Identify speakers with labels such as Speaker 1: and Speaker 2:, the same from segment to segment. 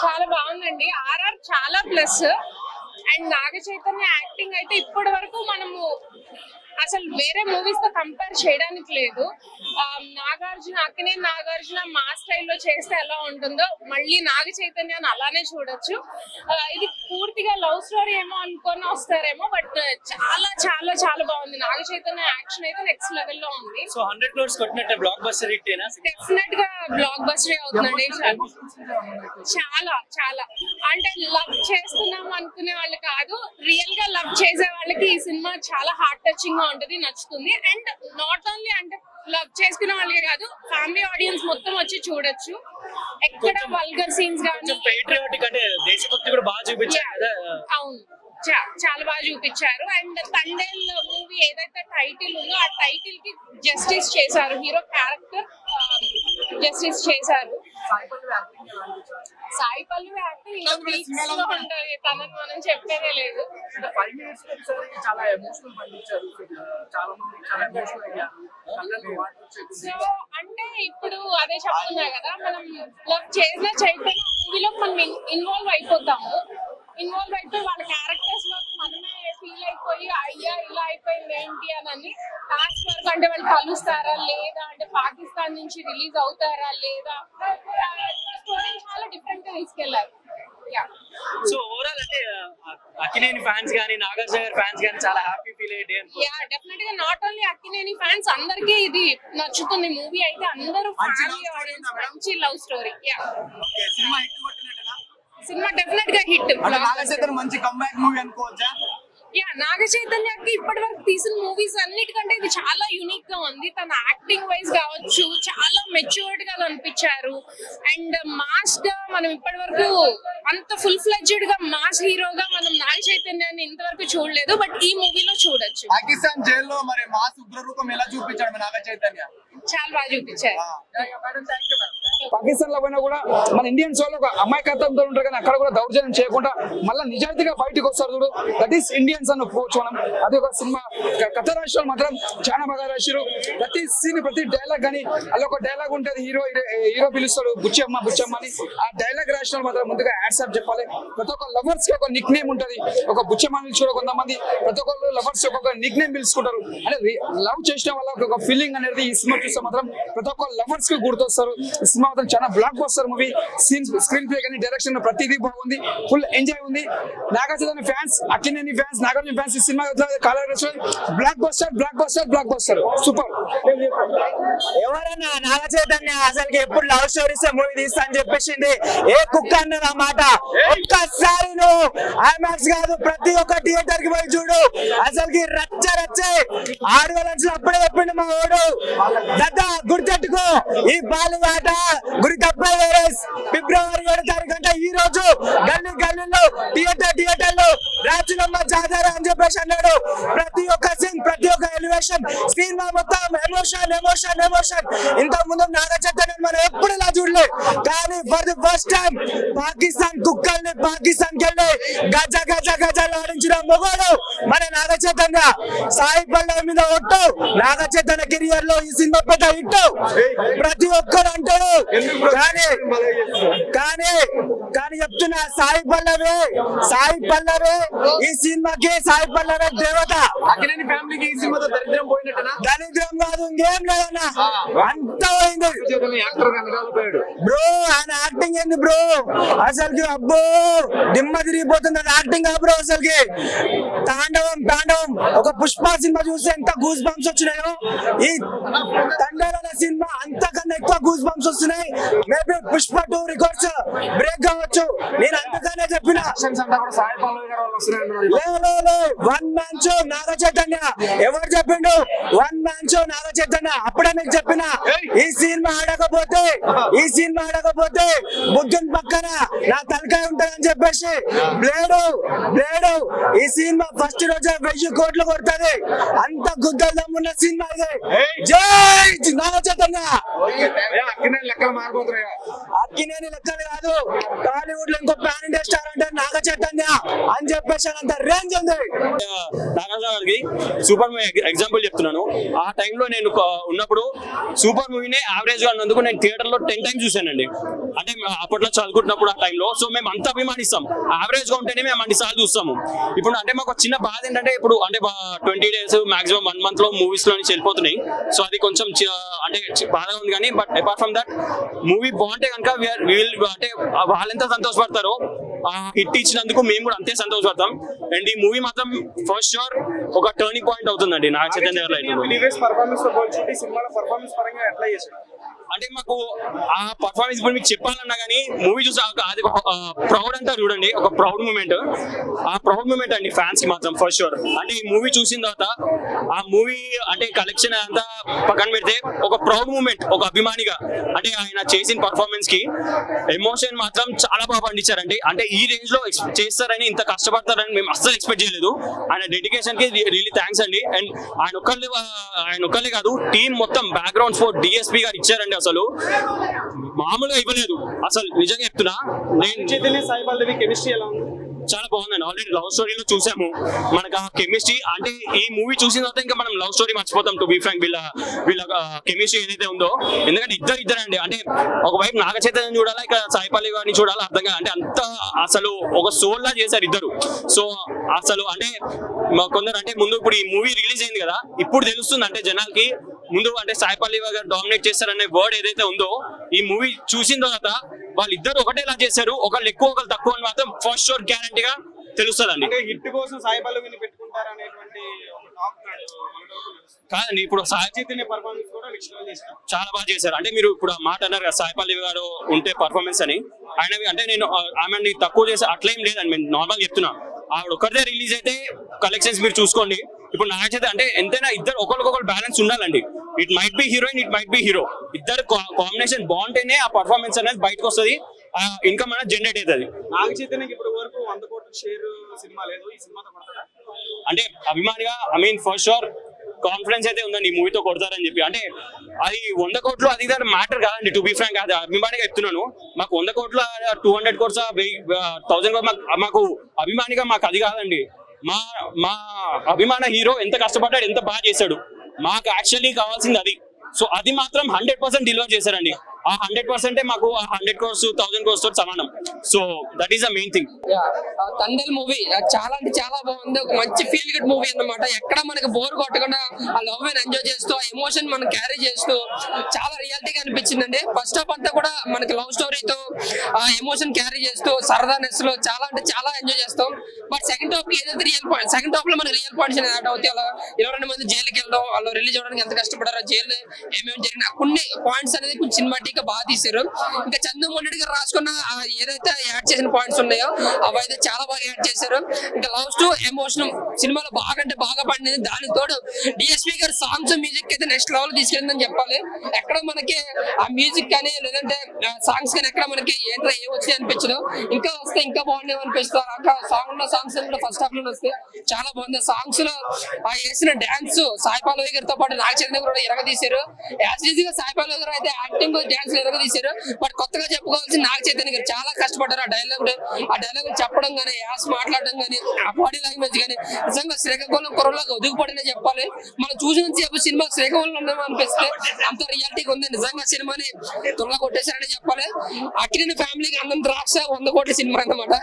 Speaker 1: చాలా బాగుందండి. ఆర్ఆర్ చాలా plus. And Naga Chaitanya acting అయితే ఇప్పటి వరకు మనము అసలు వేరే మూవీస్తో కంపేర్ చేయడానికి లేదు. నాగార్జున అక్కినే నాగార్జున మా స్టైల్లో చేస్తే ఎలా ఉంటుందో మళ్ళీ నాగ చైతన్యాన్ని అలానే చూడొచ్చు. ఇది పూర్తిగా లవ్ స్టోరీ ఏమో అనుకొని వస్తారేమో బట్ చాలా చాలా చాలా బాగుంది. నాగ చైతన్య యాక్షన్ అయితే నెక్స్ట్ లెవెల్లో ఉంది.
Speaker 2: సో హండ్రెడ్ క్రోర్స్ కొట్టినట్టే బ్లాక్ బస్టర్ హిట్
Speaker 1: డెఫినెట్గా బ్లాక్ బస్టర్ అవుతుందండి చాలా చాలా. అంటే లవ్ చేస్తున్నాం అనుకునే వాళ్ళు కాదు రియల్గా లవ్ చేసే వాళ్ళకి ఈ సినిమా చాలా హార్ట్ టచింగ్గా ఉంటది నచ్చుతుంది. అండ్ నాట్ ఓన్లీ అంటే లవ్ చేసుకునే వాళ్ళకే కాదు ఫ్యామిలీ ఆడియన్స్ మొత్తం వచ్చి చూడొచ్చు. ఎక్కడ వల్గర్ సీన్స్ కానీ
Speaker 2: కొంచెం పేట్రియాటిక్ అంటే దేశభక్తి కూడా బాగా చూపించారు కదా.
Speaker 1: అవును. చాలా బాగా చూపించారు. అండ్ తండేల్ మూవీ ఏదైతే టైటిల్ ఉందో ఆ టైటిల్కి జస్టిస్ చేశారు. హీరో క్యారెక్టర్ జస్టిస్ చేశారు. సాయి పల్లవి యాక్టింగ్ ఇంకా peaks లో ఉంటది తనని మనం చెప్పేదే లేదు.
Speaker 3: ఫైవ్ మినిట్స్ ఒకసారి చాలా ఎమోషనల్ పండించారు. చాలా మంది చాలా ఎమోషనల్ అయ్యారు. కళ్ళల్లో వాటర్ వచ్చేది
Speaker 1: సో అంటే ఇప్పుడు అదే చెప్తున్నా కదా మనం లవ్ చేసినా చేయకపోయినా మూవీలో మనం ఇన్వాల్వ్ అయిపోతాము. ఇన్వాల్వ్ అయిపోయి వాళ్ళ క్యారెక్టర్స్లో మనమే ఫీల్ అయిపోయి అయ్యా ఇలా అయిపోయింది ఏంటి? అని లాస్ట్ వరకు అంటే వాళ్ళు కలుస్తారా లేదా? అంటే పాకిస్తాన్ నుంచి రిలీజ్ అవుతారా లేదా? స్టోరీ చాలా డిఫరెంట్గా తీసుకెళ్ళారు యా
Speaker 2: సో ఓవరాల్ అంటే అక్కినేని ఫ్యాన్స్ కానీ నాగార్జున గారి ఫ్యాన్స్ కానీ చాలా హ్యాపీ ఫీల్ అయ్యే
Speaker 1: యా డెఫినెట్గా నాట్ ఓన్లీ అక్కినేని ఫ్యాన్స్ అందరికీ ఇది నచ్చుతుంది మూవీ అయితే అందరూ
Speaker 3: మంచి
Speaker 1: family audience love story yeah
Speaker 3: okay cinema hit కొట్టినట్టేనా?
Speaker 1: సినిమా డెఫినెట్గా హిట్.
Speaker 3: మంచి కంబ్యాక్ మూవీ అనుకోవచ్చా?
Speaker 1: యా నాగ చైతన్యకి ఇప్పటి వరకు తీసిన మూవీస్ అన్నిటికంటే ఇది చాలా యూనిక్గా ఉంది. తన యాక్టింగ్ వైజ్ కావచ్చు చాలా మెచ్యూర్డ్గా కనిపించారు. అండ్ మాస్గా మనం ఇప్పటి వరకు అంత ఫుల్ ఫ్లెడ్జెడ్గా మాస్ హీరోగా మనం నాగ చైతన్యాన్ని ఇంతవరకు చూడలేదు బట్ ఈ మూవీలో చూడొచ్చు.
Speaker 3: పాకిస్తాన్ జైల్లో మరి మాస్ ఉగ్ర రూపం ఎలా చూపించాడు నాగ చైతన్య
Speaker 1: చాలా బాగా చూపించారు.
Speaker 4: పాకిస్తాన్లో పోయినా కూడా మన ఇండియన్స్ వాళ్ళు ఒక అమాయకత్వంతో ఉంటారు కానీ అక్కడ కూడా దౌర్జన్యం చేయకుండా మళ్ళీ నిజాయితీగా బయటకు వస్తారు చూడు. దట్ ఈస్ ఇండియన్స్ అని ఒప్పుకోవచ్చు మనం అది ఒక సినిమా కథ రాష్ట్రాలు మాత్రం చాలా బాగా రాశారు ప్రతి సీన్ ప్రతి డైలాగ్ కానీ అలా ఒక డైలాగ్ ఉంటుంది హీరో హీరో పిలుస్తాడు బుచ్చమ్మ బుచ్చమ్మ అని. ఆ డైలాగ్ రాసిన మాత్రం ముందుగా యాడ్సాప్ చెప్పాలి. ప్రతి ఒక్క లవర్స్కి ఒక నిక్ నేమ్ ఉంటది. ఒక బుచ్చమ్మ నుంచి కొంతమంది. ప్రతి ఒక్కరు లవర్స్ ఒక్కొక్క నిక్ నేమ్ పిలుచుకుంటారు అంటే లవ్ చేసిన వల్ల ఒక ఫీలింగ్ అనేది ఈ సినిమా చూస్తే మాత్రం ప్రతి ఒక్క లవర్స్కి గుర్తొస్తారు. ఈ సినిమా మాత్రం చాలా blockbuster movie scene screenplay కానీ డైరెక్షన్ ప్రతిదీ బాగుంది. ఫుల్ ఎంజాయ్ ఉంది. Nagarjuna fans Akkineni fans Nagarjuna fans ఈ cinema colour blockbuster blockbuster blockbuster super
Speaker 5: ఎవరన్నా నాగ చైతన్య అసలుకి ఎప్పుడు లవ్ స్టోరీస్ మూవీ తీస్తా అని చెప్పేసింది? ఏ కుక్క అన్నది ఆ మాట? ఒక్కసారి నువ్వు ఐమాక్స్ కాదు ప్రతి ఒక్క థియేటర్కి పోయి చూడు. అసలుకి రచ్చ రచ్చే. ఆడవాళ్ళ అప్పుడే చెప్పిండు మా ఓడు దద్ద గుర్తెట్టుకో ఈ బాలు ఆట గురి తప్పే వైరస్ ఫిబ్రవరి ఏడు తారీఖు అంటే ఈ రోజు గల్లీ గల్లీలో థియేటర్ థియేటర్లు రాజులమ్మ జాతర అని చెప్పేసి అన్నాడు. ప్రతి ఒక్క సీన్ ప్రతి ఒక్క ఎలివేషన్ సినిమా మొత్తం ఎమోషన్ ఎమోషన్ ఎమోషన్ ఇంత ముందు నాగ చైతన్య మనం ఎప్పుడు ఇలా చూడలే. కానీ for the first time Pakistan కుక్కల్ని పాకిస్తాన్కి వెళ్ళి గజ గజ గజలు ఆడించిన మొగోడు మన నాగ చైతన్య. సాయి పల్లవి మీద ఒట్టు నాగ చైతన్య కెరియర్లో ఈ సినిమా పెద్ద హిట్. ప్రతి ఒక్కరు అంటాడు. కానీ కానీ కానీ చెప్తున్నా సాయి పల్లవి సాయి పల్లవి ఈ సినిమాకి సాయి పల్లవి దేవత.
Speaker 3: దరిద్రం
Speaker 5: కాదు ఇంకేం లేదన్నా. అంత పోయింది. బ్రో ఆయన యాక్టింగ్ ఏంది బ్రో? అసలుకి అబ్బో దిమ్మ తిరిగిపోతుంది అది యాక్టింగ్ బ్రో అసలుకి. తాండవం తాండవం. ఒక పుష్ప సినిమా చూస్తే ఎంత గూస్ బంప్స్ వచ్చినాయో. ఈ తండేల సినిమా అంతకన్నా ఎక్కువ గూస్ బంప్స్ వస్తున్నాయి. Maybe Pushpa two records break కావచ్చు. నేను అంతకనే చెప్పిన.
Speaker 3: అంతా కూడా
Speaker 5: one man show Naga Chaitanya. ఎవరు చెప్పిండు? One man show Naga Chaitanya. అప్పుడే మీకు చెప్పిన. ఈ సినిమా ఆడకపోతే ఈ సినిమా ఆడకపోతే కొడితే బుద్ధుని పక్కన నా తలకాయ ఉంటదని చెప్పేసి బ్లేడు బ్లేడు ఈ సినిమా ఫస్ట్ రోజు వెయ్యి కోట్లు కొడుతుంది. అంత గుద్దలు దమ్మున్న సినిమా ఇది. జై నాగ చైతన్య. అక్కినేని లెక్కలు కాదు. టాలీవుడ్లో ఇంకో ప్యాన్ ఇండియా స్టార్ అంటే నాగ చైతన్య అని చెప్పేసి అంత రేంజ్ ఉంది.
Speaker 6: నాగార్జున గారికి సూపర్ మూవీ ఎగ్జాంపుల్ చెప్తున్నాను. ఆ టైంలో నేను ఉన్నప్పుడు సూపర్ మూవీనే యావరేజ్గా ఉన్నందుకు నేను థియేటర్లో టెన్ టైమ్స్ చూశానండి. అంటే అప్పట్లో చదువుకుంటున్నప్పుడు ఆ టైంలో సో మేము అంత అభిమానిస్తాం. యావరేజ్గా ఉంటేనే మేము అన్ని సార్లు చూస్తాము. ఇప్పుడు అంటే మాకు చిన్న బాధ ఏంటంటే ఇప్పుడు అంటే ట్వంటీ డేస్ మాక్సిమం వన్ మంత్లో మూవీస్లో నుంచి వెళ్ళిపోతున్నాయి సో అది కొంచెం అంటే బాధగా ఉంది కానీ but apart from that movie బాగుంటే కనుక విల్ అంటే వాళ్ళెంత సంతోషపడతారో హిట్ ఇచ్చినందుకు మేము కూడా అంతే సంతోషపడతాం. అండ్ ఈ మూవీ మాత్రం ఫస్ట్ షూర్ ఒక టర్నింగ్ పాయింట్ అవుతుందండి. నా చైతన్య గారి అంటే మాకు ఆ పర్ఫార్మెన్స్ ఇప్పుడు మీకు చెప్పాలన్నా కానీ మూవీ చూసి ఒక- అది ప్రౌడ్ అంటారు చూడండి. ఒక ప్రౌడ్ మూమెంట్ ఆ ప్రౌడ్ మూమెంట్ అండి ఫ్యాన్స్కి మాత్రం ఫస్ట్ షూర్ అంటే ఈ మూవీ చూసిన తర్వాత ఆ మూవీ అంటే కలెక్షన్ అంతా పక్కన పెడితే ఒక ప్రౌడ్ మూమెంట్ ఒక అభిమానిగా. అంటే ఆయన చేసిన పర్ఫార్మెన్స్కి ఎమోషన్ మాత్రం చాలా బాగా పండించారండి. అంటే ఈ రేంజ్లో చేస్తారని ఇంత కష్టపడతారని మేము అస్సలు ఎక్స్పెక్ట్ చేయలేదు. ఆయన డెడికేషన్కి రియలీ థ్యాంక్స్ అండి. అండ్ ఆయన ఒక్కళ్ళే ఆయన ఒక్కళ్ళే కాదు టీం మొత్తం బ్యాక్గ్రౌండ్ ఫోర్ డిఎస్పీ గారు ఇచ్చారండి. అసలు మామూలుగా ఇవ్వలేదు. అసలు నిజంగా చెప్తున్నా నేను
Speaker 3: చైతన్య సాయి పల్లవి కెమిస్ట్రీ ఎలా ఉంది?
Speaker 6: చాలా బాగుందండి. ఆల్రెడీ లవ్ స్టోరీలో చూసాము. మనకు ఆ కెమిస్ట్రీ అంటే ఈ మూవీ చూసిన తర్వాత ఇంకా మనం లవ్ స్టోరీ మర్చిపోతాం టు బీ ఫ్రాంక్ వీళ్ళ వీళ్ళ కెమిస్ట్రీ ఏదైతే ఉందో. ఎందుకంటే ఇద్దరు ఇద్దరండి. అంటే ఒకవైపు నాగ చైతన్యం చూడాలా ఇక సాయిపల్లి గారిని చూడాలా అర్థం కాదు. అంటే అంత అసలు ఒక సోల్ లా చేశారు ఇద్దరు. సో అసలు అంటే మా కొందరు అంటే ముందు ఇప్పుడు ఈ మూవీ రిలీజ్ అయింది కదా ఇప్పుడు తెలుస్తుంది అంటే జనాలకి. ముందు అంటే సాయిపల్లి గారు డామినేట్ చేస్తారనే వర్డ్ ఏదైతే ఉందో ఈ మూవీ చూసిన తర్వాత వాళ్ళిద్దరు ఒకటేలా చేశారు. ఒకళ్ళు ఎక్కువ ఒకళ్ళు తక్కువ అని మాత్రం ఫస్ట్ షోర్ గ్యారంటీగా తెలుస్తుందండి.
Speaker 3: హిట్ కోసం సాయి పల్లవిని పెట్టుకుంటారు అనేటువంటి ఒక టాక్
Speaker 6: కాదండి ఇప్పుడు చాలా బాగా చేశారు. అంటే మీరు ఇప్పుడు ఆ మాట అన్నారు కదా సాయిపల్లి గారు ఉంటే పర్ఫార్మెన్స్ అని. ఆయన అంటే నేను ఆ, ఆమెని తక్కువ చేసి అట్లేం లేదండి. నేను నార్మల్ చెప్తున్నా. ఆవిడ ఒక్కరిదే రిలీజ్ అయితే కలెక్షన్స్ మీరు చూసుకోండి. ఇప్పుడు నాకు చేత అంటే ఎంతైనా ఇద్దరు ఒకరికొకరు బ్యాలెన్స్ ఉండాలండి. It might be heroine it might be hero ఇద్దరు కాంబినేషన్ బాగుంటేనే ఆ పర్ఫార్మెన్స్ అనేది బయటకు వస్తుంది ఇన్కమ్ అనేది జనరేట్ అవుతుంది.
Speaker 3: నాగ చైతన్యకి ఇప్పుడు వరకు వంద కోట్ల షేర్ సినిమా లేదు. ఈ సినిమాతో
Speaker 6: అంటే అభిమానిగా I mean first sure confidence అయితే ఉందండి ఈ మూవీతో కొడతారని చెప్పి. అంటే అది వంద కోట్లు అది మ్యాటర్ కాదండి టు బి ఫ్రాంక్ అది అభిమానిగా చెప్తున్నాను. మాకు వంద కోట్ల టూ హండ్రెడ్ కోట్స్ థౌసండ్ కోట్ల మాకు- మాకు అభిమానిగా మాకు అది కాదండి. మా మా అభిమాన హీరో ఎంత కష్టపడ్డాడు ఎంత బాగా చేశాడు. మాకు యాక్చువల్లీ కావాల్సింది అది. సో అది మాత్రం హండ్రెడ్ పర్సెంట్ డెలివర్ చేశారండి. ఆ హండ్రెడ్ పర్సెంటే మాకు హండ్రెడ్ క్రోర్స్ థౌసండ్ క్రోర్స్తో సమానం. So that is the main thing
Speaker 7: Thandel movie చాలా అంటే చాలా బాగుంది. ఒక మంచి ఫీల్ గుడ్ మూవీ అన్నమాట. ఎక్కడ మనకి బోర్ కొట్టకుండా ఆ లవ్ ఎంజాయ్ చేస్తూ ఆ ఎమోషన్ మనం క్యారీ చేస్తూ చాలా రియాలిటీగా అనిపించిందండి. ఫస్ట్ హాఫ్ అంతా కూడా మనకి లవ్ స్టోరీతో ఆ ఎమోషన్ క్యారీ చేస్తూ సరదానెస్లో చాలా అంటే చాలా ఎంజాయ్ చేస్తాం. బట్ సెకండ్ హాఫ్ ఏదైతే రియల్ పాయింట్ సెకండ్ హాఫ్లో మనకి రియల్ పాయింట్స్ యాడ్ అవుతాయి అలా ఇరవై రెండు మంది జైలుకి వెళ్దాం వాళ్ళు రిలీజ్ అవ్వడానికి ఎంత కష్టపడారో జైలు ఏమేమి జరిగిన కొన్ని పాయింట్స్ అనేది కొంచెం సినిమాటిక్ గా బాగా తీశారు. ఇంకా చంద్రమోహన్ రెడ్డి గారు రాసుకున్న ఏదైతే యాడ్ చేసిన పాయింట్స్ ఉన్నాయో అవి అయితే చాలా బాగా యాడ్ చేశారు. ఇంకా లవ్ టు ఎమోషన్ సినిమాలో బాగా అంటే బాగా పడింది. దానికి తోడు డిఎస్పీ గారు సాంగ్స్ మ్యూజిక్ అయితే నెక్స్ట్ లెవెల్ తీసుకెళ్ళిందని చెప్పాలి. ఎక్కడ మనకి ఆ మ్యూజిక్ కానీ లేదంటే సాంగ్స్ కానీ ఎక్కడ మనకి ఏంటో ఏం వచ్చాయి అనిపించదు. ఇంకా వస్తే ఇంకా బాగుండేవి అనిపిస్తారు అక్కడ సాంగ్ ఉన్న సాంగ్స్ ఫస్ట్ హాఫ్లో వస్తే చాలా బాగుంది. సాంగ్స్లో ఆ వేసిన డాన్స్ సాయి పల్లవి గారితో పాటు నాగ కూడా ఎరగ తీశారు యాజ్ ఈజీ గా సాయి గారు అయితే యాక్టింగ్ డాన్స్ ఎరగ తీశారు. బట్ కొత్తగా చెప్పుకోవాల్సిన నాగ చైతన్య గారు. చాలా కష్టపడ్డారు ఆ డైలాగ్ ఆ డైలాగ్ చెప్పడం కానీ యాస్ మాట్లాడడం కానీ ఆ బాడీ లాంగ్వేజ్ కానీ నిజంగా శ్రీకాకుళం కుర్రలాగా ఒదుగుపడినే చెప్పాలి. మనం చూసిన సేపు సినిమా శ్రీకాకుళం ఉన్నాం అనిపిస్తే అంత రియాలిటీగా ఉంది. నిజంగా సినిమాని తుల్ల కొట్టేశారని చెప్పాలి. అక్కిన ఫ్యామిలీకి అందం ద్రాక్ష వంద కోట్ల సినిమా అన్నమాట.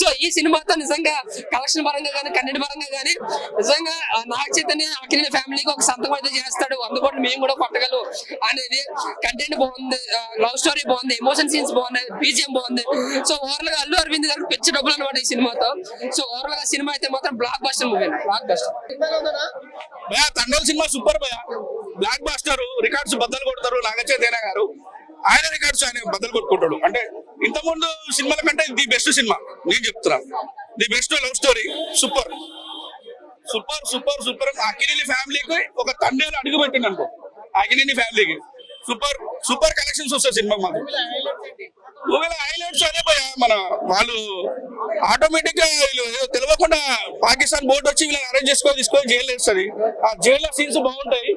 Speaker 7: సో ఈ సినిమాతో నిజంగా కలెక్షన్ పరంగా కానీ కన్నడ పరంగా కానీ నిజంగా ఆ నాగ చైతన్య అక్కిన ఫ్యామిలీకి ఒక సంతకం అయితే చేస్తాడు. వంద కోట్లు మేము కూడా కొట్టగలం. అనేది కంటెంట్ బాగుంది. లవ్ స్టోరీ బాగుంది ఎమోషన్ సీన్స్ బాగున్నాయి బీజిఎం బాగుంది. సో ఓవరాల్గా అల్లు అరవింద్ గారికి పిచ్చి డబ్బులు అనమాట ఈ సినిమాతో. సో ఓవరాల్గా సినిమా అయితే మాత్రం blockbuster movie blockbuster
Speaker 8: భయ సినిమా సూపర్ భయా బ్లాక్ బాస్టర్ రికార్డ్స్ బద్దలు కొడతారు నాగచైతన్య గారు. ఆయన రికార్డ్స్ ఆయన బద్దలు కొట్టుకుంటాడు. అంటే ఇంతకుముందు ముందు సినిమాల కంటే ది బెస్ట్ సినిమా నేను చెప్తున్నా. The best love story super super super super Akkineni ఫ్యామిలీకి ఒక తండ్రి అడుగు పెట్టిండు అనుకో. అకినేని ఫ్యామిలీకి సూపర్ సూపర్ కలెక్షన్స్ వస్తాయి సినిమా మాకు మూవీలో హైలైట్స్ అదే భయ మన వాళ్ళు ఆటోమేటిక్గా వీళ్ళు తెలియకుండా పాకిస్తాన్ బోర్డు వచ్చి వీళ్ళని అరేంజ్ చేసుకొని తీసుకొని జైలు వేస్తుంది. ఆ జైల్లో సీన్స్ బాగుంటాయి.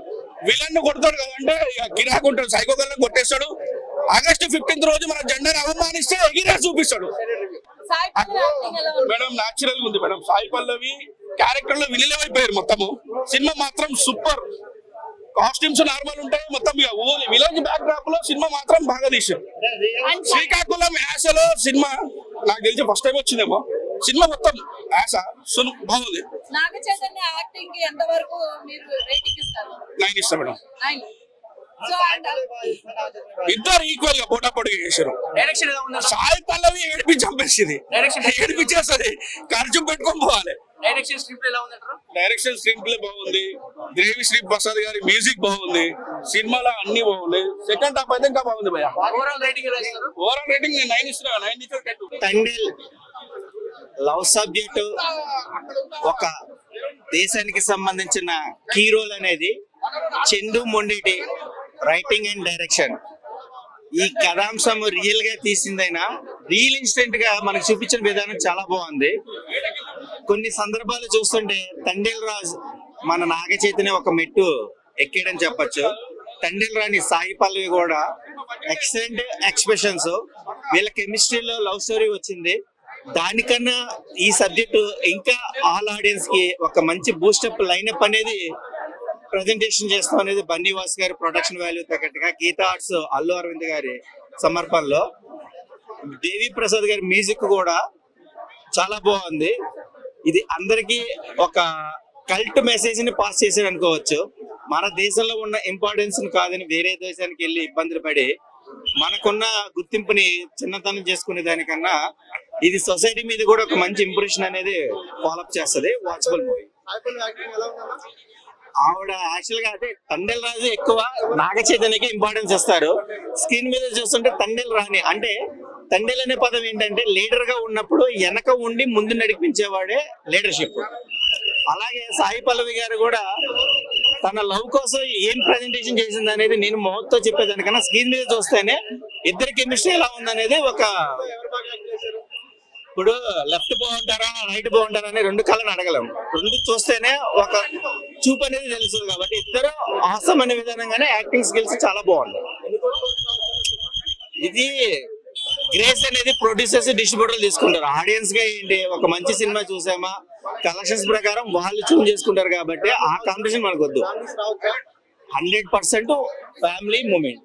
Speaker 8: విలన్ని కొడతాడు కదంటే ఇక గిరాకు ఉంటాడు సైకో గల్లని కొట్టేస్తాడు. ఆగస్టు ఫిఫ్టీన్త్ రోజు మన జెండాని అవమానిస్తే ఎగిరే చూపిస్తాడు? మేడం నాచురల్గా ఉంది మేడం. సాయి పల్లవి క్యారెక్టర్లో విలీనమైపోయారు మొత్తము. సినిమా మాత్రం సూపర్. కాస్ట్యూమ్స్ నార్మల్ ఉంటాయి మొత్తం విలేజ్ బ్యాక్ డ్రాప్లో సినిమా మాత్రం బాగా
Speaker 1: And
Speaker 8: శ్రీకాకుళం యాసలో సినిమా నాకు తెలిసి ఫస్ట్ టైం వచ్చిందేమో. సినిమా మొత్తం యాస సున్ బాగుంది.
Speaker 1: నాగ చైతన్య యాక్టింగ్కి ఎంత వరకు మీరు రేటింగ్ ఇస్తారు?
Speaker 8: నైన్ ఇస్తా మేడం. ఇద్దరు ఈక్వల్గా పోటా పొడిగా చేశారు
Speaker 2: డైరెక్షన్ ఎలా ఉంది?
Speaker 8: సాయి పల్లవి ఏడిపించి చంపేసింది. ఏడిపించేస్తుంది ఖర్చు పెట్టుకొని పోవాలి.
Speaker 2: డైరెక్షన్
Speaker 8: స్క్రీన్ ప్లే బాగుంది. దేవి శ్రీ ప్రసాద్ గారి మ్యూజిక్ బాగుంది. సినిమాలో అన్ని బాగుంది. సెకండ్ హాఫ్ అయితే ఇంకా బాగుంది భయ
Speaker 2: ఓవరాల్ రేటింగ్ ఎలా ఇస్తారు?
Speaker 8: ఓవరాల్ రేటింగ్ నేను నైన్ ఇస్తున్నా. నైన్ టెన్
Speaker 9: తండ్రి లవ్ సబ్జెక్ట్ ఒక దేశానికి సంబంధించిన కీ రోల్ అనేది చెండు మొండిటి రైటింగ్ అండ్ డైరెక్షన్ ఈ కథాంశం రియల్గా తీసిందైనా రియల్ ఇన్సిడెంట్గా మనకు చూపించిన విధానం చాలా బాగుంది. కొన్ని సందర్భాలు చూస్తుంటే తండేల్ రాజ్ మన నాగ చైతన్య ఒక మెట్టు ఎక్కాడని చెప్పొచ్చు. తండేల్ రాని సాయి పల్లవి కూడా ఎక్సలెంట్ ఎక్స్ప్రెషన్స్ వీళ్ళ కెమిస్ట్రీలో లవ్ స్టోరీ వచ్చింది. దానికన్నా ఈ సబ్జెక్టు ఇంకా ఆల్ ఆడియన్స్కి ఒక మంచి బూస్టప్ లైనప్ అనేది ప్రజెంటేషన్ చేస్తాం అనేది బన్నీవాస్ గారి ప్రొడక్షన్ వాల్యూ తగ్గట్టుగా గీతా ఆర్ట్స్ అల్లు అరవింద్ గారి సమర్పణలో. దేవి ప్రసాద్ గారి మ్యూజిక్ కూడా చాలా బాగుంది. ఇది అందరికీ ఒక కల్ట్ మెసేజ్ని పాస్ చేశారు అనుకోవచ్చు. మన దేశంలో ఉన్న ఇంపార్టెన్స్ కాదని వేరే దేశానికి వెళ్ళి ఇబ్బందులు పడి మనకున్న గుర్తింపుని చిన్నతనం చేసుకునే దానికన్నా ఇది సొసైటీ మీద కూడా ఒక మంచి ఇంప్రెషన్ అనేది ఫాలోఅప్ చేస్తుంది. వాచబుల్ మూవీ ఆవిడ యాక్చువల్గా అదే తండెల్ రాజు ఎక్కువ నాగ చైతన్యకి ఇంపార్టెన్స్ ఇస్తారు స్క్రీన్ మీద చూస్తుంటే తండెల్ రాని అంటే తండెల్ అనే పదం ఏంటంటే లీడర్గా ఉన్నప్పుడు వెనక ఉండి ముందు నడిపించేవాడే లీడర్షిప్ అలాగే సాయి పల్లవి గారు కూడా తన లవ్ కోసం ఏం ప్రజెంటేషన్ చేసింది అనేది నేను మొహత్తో చెప్పేదానికన్నా స్క్రీన్ మీద చూస్తేనే ఇద్దరి కెమిస్ట్రీ ఎలా ఉందనేది ఒక ఇప్పుడు లెఫ్ట్ బాగుంటారా రైట్ బాగుంటారా అని రెండు కళ్ళని అడగలేం. రెండు చూస్తేనే ఒక చూపు అనేది తెలుస్తుంది కాబట్టి ఇద్దరు ఆసం అనే విధానంగానే యాక్టింగ్ స్కిల్స్ చాలా బాగుంది. ఇది గ్రేస్ అనేది ప్రొడ్యూసర్స్ డిస్ట్రిబ్యూటర్లు తీసుకుంటారు. ఆడియన్స్గా ఏంటి? ఒక మంచి సినిమా చూసామా? కలెక్షన్స్ ప్రకారం వాళ్ళు చూన్ చేసుకుంటారు కాబట్టి ఆ కాంపిటీషన్ మనకు వద్దు హండ్రెడ్ పర్సెంట్ ఫ్యామిలీ మూమెంట్